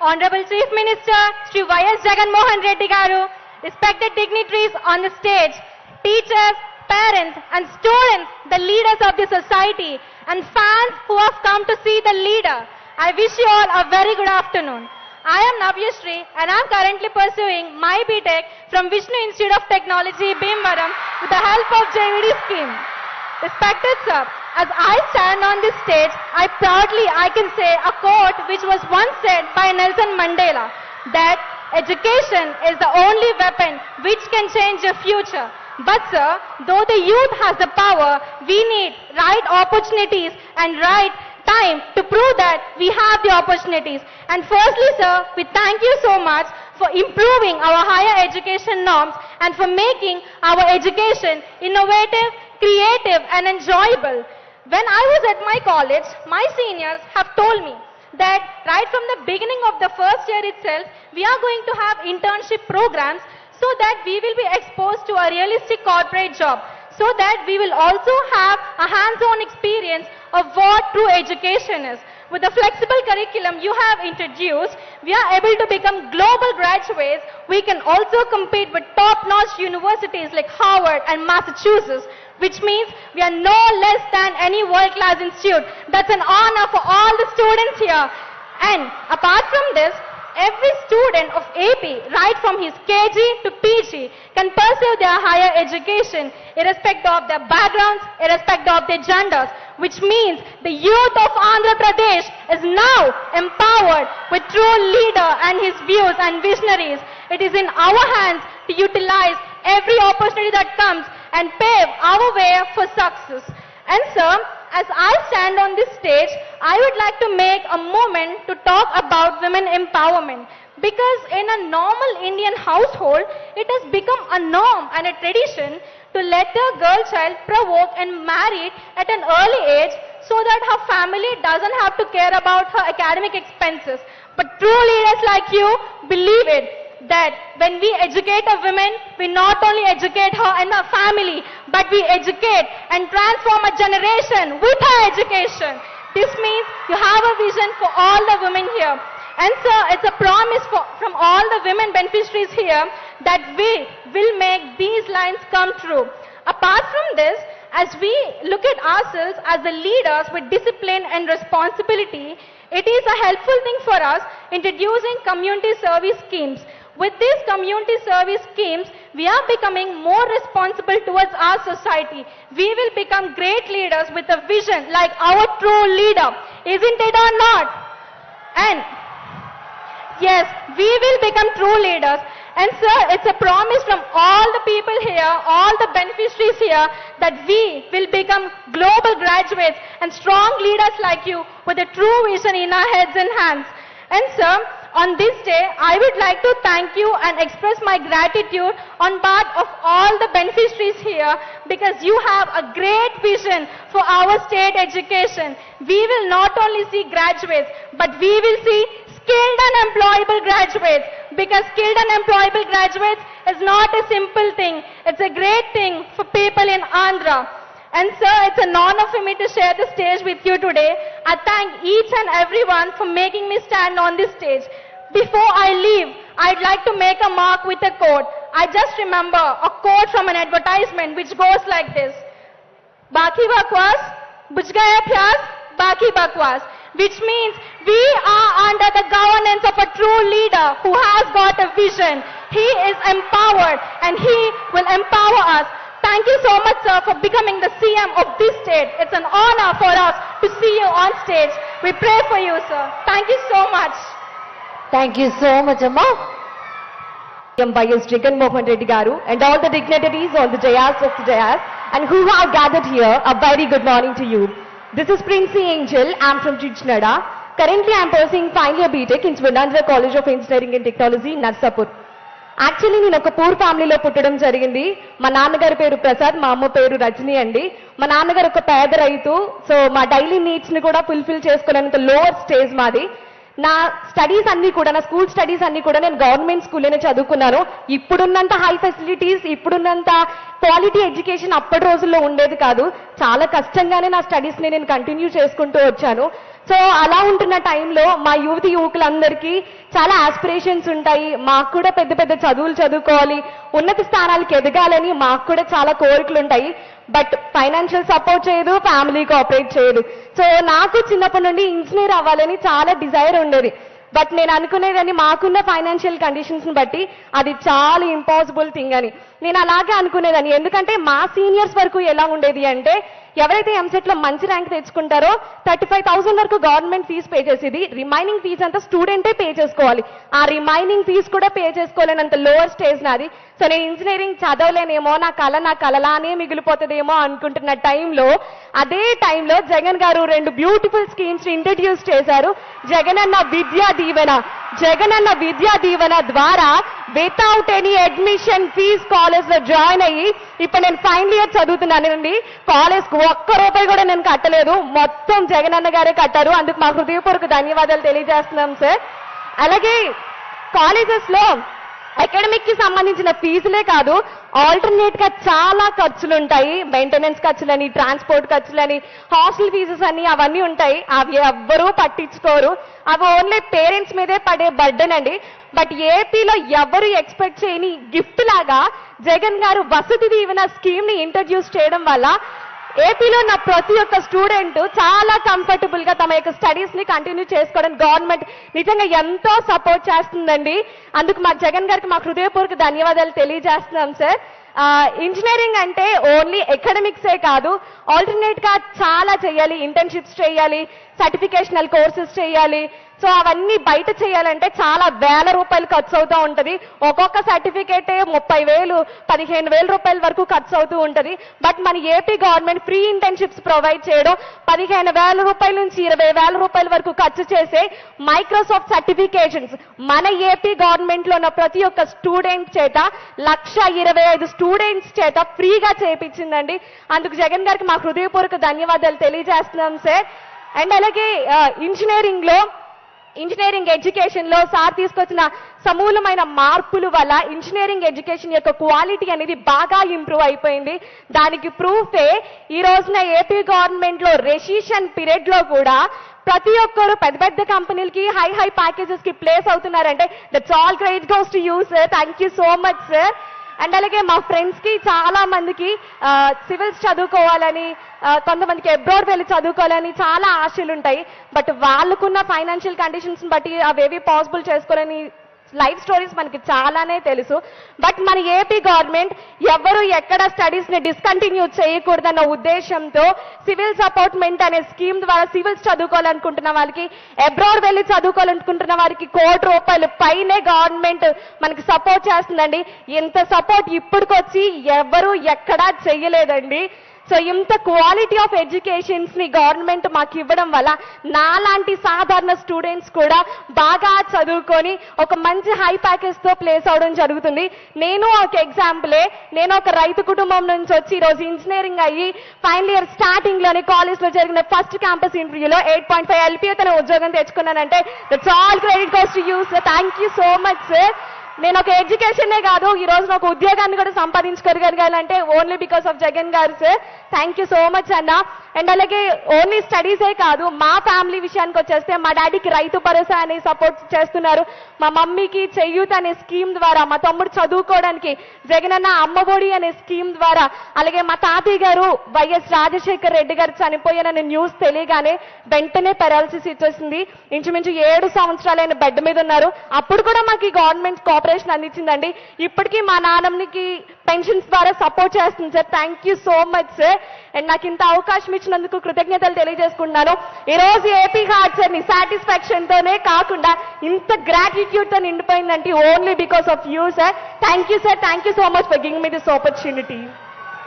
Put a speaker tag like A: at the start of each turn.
A: Honorable Chief Minister Sri Y.S. Jagan Mohan Reddy Garu, respected dignitaries on the stage, teachers, parents and students, the leaders of the society and fans who have come to see the leader. I wish you all a very good afternoon. I am Navya Shri and I am currently pursuing my BTech from Vishnu Institute of Technology, Bhimvaram with the help of JVD scheme. Respected sir, as I stand on this stage, I proudly I can say a quote which was once said by Nelson Mandela that education is the only weapon which can change the future. But sir, though the youth has the power, we need right opportunities and right time to prove that we have the opportunities. And firstly, sir, we thank you so much for improving our higher education norms and for making our education innovative, creative and enjoyable. When I was at my college, my seniors have told me that right from the beginning of the first year itself, we are going to have internship programs so that we will be exposed to a realistic corporate job so that we will also have a hands-on experience of what true education is. With the flexible curriculum you have introduced, we are able to become global graduates. We can also compete with top-notch universities like Harvard and Massachusetts, which means we are no less than any world-class institute. That's an honor for all the students here. And apart from this, every student of AP, right from his KG to PG, can pursue their higher education irrespective of their backgrounds, irrespective of their genders, which means the youth of Andhra Pradesh is now empowered with true leader and his views and visionaries. It is in our hands to utilize every opportunity that comes and pave our way for success. And sir, as I stand on this stage, I would like to make a moment to talk about women empowerment. Because in a normal Indian household, it has become a norm and a tradition to let a girl child provoke and marry at an early age so that her family doesn't have to care about her academic expenses. But true leaders like you believe it that when we educate a woman, we not only educate her and her family, but we educate and transform a generation with her education. This means you have a vision for all the women here. And so it's a promise for, from all the women beneficiaries here that we will make these lines come true. Apart from this, as we look at ourselves as the leaders with discipline and responsibility, it is a helpful thing for us introducing community service schemes. With these community service schemes, we are becoming more responsible towards our society. We will become great leaders with a vision like our true leader. Isn't it or not? And Yes, we will become true leaders. And sir, it's a promise from all the people here, all the beneficiaries here, that we will become global graduates and strong leaders like you with a true vision in our heads and hands. And sir, on this day, I would like to thank you and express my gratitude on part of all the beneficiaries here because you have a great vision for our state education. We will not only see graduates, but we will see skilled and employable graduates because skilled and employable graduates is not a simple thing. It's a great thing for people in Andhra. And sir, it's an honor for me to share the stage with you today. I thank each and everyone for making me stand on this stage. Before I leave, I'd like to make a mark with a quote. I just remember a quote from an advertisement which goes like this. Baki bakwas, buj gaya pyas, baki bakwas. Which means we are under the governance of a true leader who has got a vision. He is empowered and he will empower us. Thank you so much, sir, for becoming the CM of this state. It's an honor for us to see you on stage. We pray for you, sir. Thank you so much.
B: Thank you so much, Amma. by S. Jagan Mohan and all the dignitaries, all the Jayas of the Jayas, and who are gathered here, a very good morning to you. This is Princey Angel. I'm from Chichnada. Currently, I'm pursuing final year BTEC in Swindandra College of Engineering and Technology, Narsapur. Actually నేను ఒక poor ఫ్యామిలీలో పుట్టడం జరిగింది. మా నాన్నగారి పేరు ప్రసాద్ మా అమ్మ పేరు రజని అండి. మా నాన్నగారు ఒక పేద రైతు సో మా డైలీ నీడ్స్ని కూడా ఫుల్ఫిల్ చేసుకోలేనంత లోవర్ స్టేజ్ మాది. నా స్టడీస్ అన్ని కూడా నా స్కూల్ స్టడీస్ అన్ని కూడా నేను గవర్నమెంట్ స్కూల్లోనే చదువుకున్నాను. ఇప్పుడున్నంత హై ఫెసిలిటీస్ ఇప్పుడున్నంత క్వాలిటీ ఎడ్యుకేషన్ అప్పటి రోజుల్లో ఉండేది కాదు. చాలా కష్టంగానే నా స్టడీస్ని నేను కంటిన్యూ చేసుకుంటూ వచ్చాను. సో అలా ఉంటున్న టైంలో మా యువతి యువకులందరికీ చాలా ఆస్పిరేషన్స్ ఉంటాయి. మాకు కూడా పెద్ద పెద్ద చదువులు చదువుకోవాలి. ఉన్నత స్థానాలకు ఎదగాలని మాకు కూడా చాలా కోరికలు ఉంటాయి. బట్ ఫైనాన్షియల్ సపోర్ట్ చేయదు ఫ్యామిలీ కోఆపరేట్ చేయదు. సో నాకు చిన్నప్పటి నుండి ఇంజనీర్ అవ్వాలని చాలా డిజైర్ ఉండేది. బట్ నేను అనుకునేదని మాకున్న ఫైనాన్షియల్ కండిషన్స్ని బట్టి అది చాలా ఇంపాసిబుల్ థింగ్ అని. నేను అలాగే అనుకునేదని ఎందుకంటే మా సీనియర్స్ వరకు ఎలా ఉండేది అంటే ఎవరైతే ఎంసెట్లో మంచి ర్యాంక్ తెచ్చుకుంటారో థర్టీ ఫైవ్ థౌసండ్ వరకు గవర్నమెంట్ ఫీజు పే చేసేది. రిమైనింగ్ ఫీజు అంతా స్టూడెంటే పే చేసుకోవాలి. ఆ రిమైనింగ్ ఫీజు కూడా పే చేసుకోలేనంత లోవర్ స్టేజ్ నాది. తను నేను ఇంజనీరింగ్ చదవలేనేమో నా కళ నా కలలానే మిగిలిపోతుందేమో అనుకుంటున్న టైంలో అదే టైంలో జగన్ గారు రెండు బ్యూటిఫుల్ స్కీమ్స్ ఇంట్రడ్యూస్ చేశారు. జగన్ అన్న విద్యా దీవెన జగన్ అన్న విద్యా దీవెన ద్వారా వితౌట్ ఎనీ అడ్మిషన్ ఫీజ్ కాలేజ్లో జాయిన్ అయ్యి ఇప్పుడు నేను ఫైనల్ ఇయర్ చదువుతున్నానండి. కాలేజ్కు ఒక్క రూపాయి కూడా నేను కట్టలేదు. మొత్తం జగన్ అన్న గారే కట్టారు. అందుకు మా హృదయపూర్వక ధన్యవాదాలు తెలియజేస్తున్నాం సార్ అలాగే కాలేజెస్లో అకాడమిక్కి సంబంధించిన ఫీజులే కాదు ఆల్టర్నేట్గా చాలా ఖర్చులు ఉంటాయి మెయింటెనెన్స్ ఖర్చులని ట్రాన్స్పోర్ట్ ఖర్చులని హాస్టల్ ఫీజెస్ అని అవన్నీ ఉంటాయి. అవి ఎవ్వరూ పట్టించుకోరు. అవి ఓన్లీ పేరెంట్స్ మీదే పడే బర్డెన్ అండి. బట్ ఏపీలో ఎవరు ఎక్స్పెక్ట్ చేయని గిఫ్ట్ లాగా జగన్ గారు వసతి దీవెన స్కీమ్ని ఇంట్రడ్యూస్ చేయడం వల్ల ఏపీలో ఉన్న ప్రతి ఒక్క స్టూడెంట్ చాలా కంఫర్టబుల్గా తమ యొక్క స్టడీస్ని కంటిన్యూ చేసుకోవడానికి గవర్నమెంట్ నిజంగా ఎంతో సపోర్ట్ చేస్తుందండి. అందుకు మా జగన్ గారికి మా హృదయపూర్వక ధన్యవాదాలు తెలియజేస్తున్నాం సార్. ఇంజనీరింగ్ అంటే ఓన్లీ ఎకడమిక్సే కాదు ఆల్టర్నేట్గా చాలా చేయాలి. ఇంటర్న్షిప్స్ చేయాలి సర్టిఫికేషనల్ కోర్సెస్ చేయాలి సో అవన్నీ బయట చేయాలంటే చాలా వేల రూపాయలు ఖర్చు అవుతూ ఉంటుంది. ఒక్కొక్క సర్టిఫికేటే ముప్పై వేలు పదిహేను వేల రూపాయల వరకు ఖర్చు అవుతూ ఉంటుంది. బట్ మన AP government free internships provide చేయడం పదిహేను వేల రూపాయల నుంచి ఇరవై వేల రూపాయల వరకు ఖర్చు చేసే మైక్రోసాఫ్ట్ సర్టిఫికేషన్స్ మన ఏపీ గవర్నమెంట్లో ఉన్న ప్రతి ఒక్క స్టూడెంట్ చేత లక్ష ఇరవై ఐదు స్టూడెంట్స్ చేత ఫ్రీగా చేపించిందండి. అందుకు జగన్ గారికి మా హృదయపూర్వక ధన్యవాదాలు తెలియజేస్తున్నాం సార్. అండ్ అలాగే ఇంజనీరింగ్లో ఇంజనీరింగ్ ఎడ్యుకేషన్లో సార్ తీసుకొచ్చిన సమూలమైన మార్పుల వల్ల ఇంజనీరింగ్ ఎడ్యుకేషన్ యొక్క క్వాలిటీ అనేది బాగా ఇంప్రూవ్ అయిపోయింది. దానికి ప్రూఫే ఈ రోజున ఏపీ గవర్నమెంట్లో రెసిషన్ పీరియడ్లో కూడా ప్రతి ఒక్కరు పెద్ద పెద్ద కంపెనీలకి హై హై ప్యాకేజెస్కి place అవుతున్నారంటే that's all great goes to you sir thank you so much sir and అలాగే మా ఫ్రెండ్స్కి చాలా మందికి సివిల్స్ చదువుకోవాలని కొంతమందికి అబ్రాడ్ వెళ్ళి చదువుకోవాలని చాలా ఆశలు ఉంటాయి బట్ వాళ్ళకున్న ఫైనాన్షియల్ కండిషన్స్ బట్టి అవేవి పాసిబుల్ చేసుకోవాలని లైఫ్ స్టోరీస్ మనకి చాలానే తెలుసు. బట్ మన ఏపీ గవర్నమెంట్ ఎవరు ఎక్కడ స్టడీస్ని డిస్కంటిన్యూ చేయకూడదన్న ఉద్దేశంతో సివిల్ సపోర్ట్మెంట్ అనే స్కీమ్ ద్వారా సివిల్స్ చదువుకోవాలనుకుంటున్న వాళ్ళకి అబ్రాడ్ వెళ్ళి చదువుకోవాలనుకుంటున్న వారికి కోటి రూపాయలు పైనే గవర్నమెంట్ మనకి సపోర్ట్ చేస్తుందండి. ఇంత సపోర్ట్ ఇప్పటికొచ్చి ఎవరు ఎక్కడా చెయ్యలేదండి సో ఇంత క్వాలిటీ ఆఫ్ ఎడ్యుకేషన్స్ని గవర్నమెంట్ మాకు ఇవ్వడం వల్ల నాలాంటి సాధారణ స్టూడెంట్స్ కూడా బాగా చదువుకొని ఒక మంచి హై ప్యాకేజ్తో ప్లేస్ అవడం జరుగుతుంది. నేను ఒక ఎగ్జాంపులే నేను ఒక రైతు కుటుంబం నుంచి వచ్చి ఈరోజు ఇంజనీరింగ్ అయ్యి ఫైనల్ ఇయర్ స్టార్టింగ్లోనే కాలేజ్లో జరిగిన ఫస్ట్ క్యాంపస్ ఇంటర్వ్యూలో ఎయిట్ పాయింట్ ఫైవ్ ఎల్పీఏ తన ఉద్యోగం తెచ్చుకున్నానంటే that's all credit goes to you thank you so much sir నేను ఒక ఎడ్యుకేషనే కాదు ఈ రోజు ఒక ఉద్యోగాన్ని కూడా సంపాదించుకోగలగాలంటే only because of Jagan garu sir thank you so much అన్న. అండ్ అలాగే ఓన్లీ స్టడీసే కాదు మా ఫ్యామిలీ విషయానికి వచ్చేస్తే మా డాడీకి రైతు భరోసా అనే సపోర్ట్ చేస్తున్నారు. మా మమ్మీకి చెయ్యూత్ అనే స్కీమ్ ద్వారా మా తమ్ముడు చదువుకోవడానికి జగనన్న అమ్మఒడి అనే స్కీమ్ ద్వారా అలాగే మా తాతయ్య గారు వైఎస్ రాజశేఖర్ రెడ్డి గారు చనిపోయారనే న్యూస్ తెలియగానే వెంటనే పెరాలసిస్ ఇచ్చేసింది ఇంచుమించు ఏడు సంవత్సరాలైన బెడ్ మీద ఉన్నారు. అప్పుడు కూడా మాకు ఈ గవర్నమెంట్ కోఆపరేషన్ అందించిందండి. ఇప్పటికీ మా నాన్నమ్మకి పెన్షన్స్ ద్వారా సపోర్ట్ చేస్తుంది sir. Thank you so much sir and నాకు ఇంత అవకాశం ఇచ్చినందుకు కృతజ్ఞతలు తెలియజేసుకుంటున్నాను. ఈ రోజు ఏపీ సార్ మీ సాటిస్ఫాక్షన్ తోనే కాకుండా ఇంత గ్రాటిట్యూడ్తో నిండిపోయిందంటే only because of you sir thank you sir thank you so much for giving me this opportunity